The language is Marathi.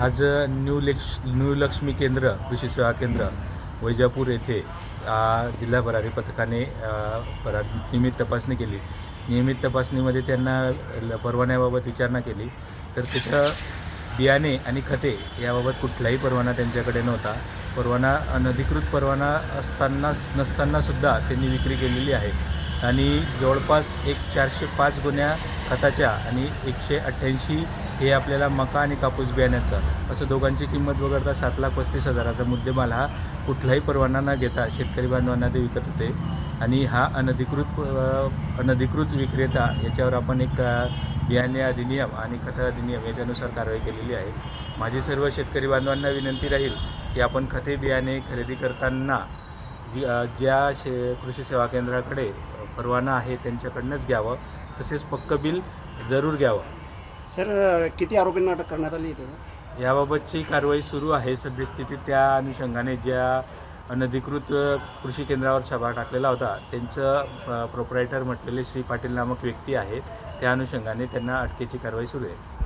आज न्यू लेक्ष न्यू लक्ष्मी केंद्र कृषी सेवा केंद्र वैजापूर येथे जिल्हा भरारी पथकाने भरा नियमित तपासणी केली. नियमित तपासणीमध्ये त्यांना ल- परवान्याबाबत विचारणा केली. तर तिथं बियाणे आणि खते याबाबत कुठलाही परवाना त्यांच्याकडे नव्हता. परवाना अनधिकृत परवाना असताना नसतानासुद्धा त्यांनी विक्री केलेली आहे. आणि जवळपास एक चारशे पाच गुन्ह्या खताच्या आणि एकशे अठ्ठ्याऐंशी हे आपल्याला मका आणि कापूस बियाण्याचं असं दोघांची किंमत वगळता सात लाख पस्तीस हजाराचा मुद्देमाल हा कुठलाही परवाना न घेता शेतकरी बांधवांना ते विकत होते. आणि हा अनधिकृत अनधिकृत विक्रेता याच्यावर आपण एक बियाणे अधिनियम आणि खत अधिनियम याच्यानुसार कारवाई केलेली आहे. माझी सर्व शेतकरी बांधवांना विनंती राहील की आपण खते बियाणे खरेदी करताना जी- ज्या शे कृषी सेवा केंद्राकडे परवाना आहे त्यांच्याकडनंच घ्यावं. तसेच पक्क बिल जरूर घ्यावं. सर किती आरोपींना अटक करण्यात आली इथं? याबाबतची कारवाई सुरू आहे. सद्यस्थितीत त्या अनुषंगाने ज्या अनधिकृत कृषी केंद्रावर छापा टाकलेला होता त्यांचं प्रोपरायटर म्हटलेले श्री पाटील नामक व्यक्ती आहेत. त्या अनुषंगाने त्यांना अटकेची कारवाई सुरू आहे.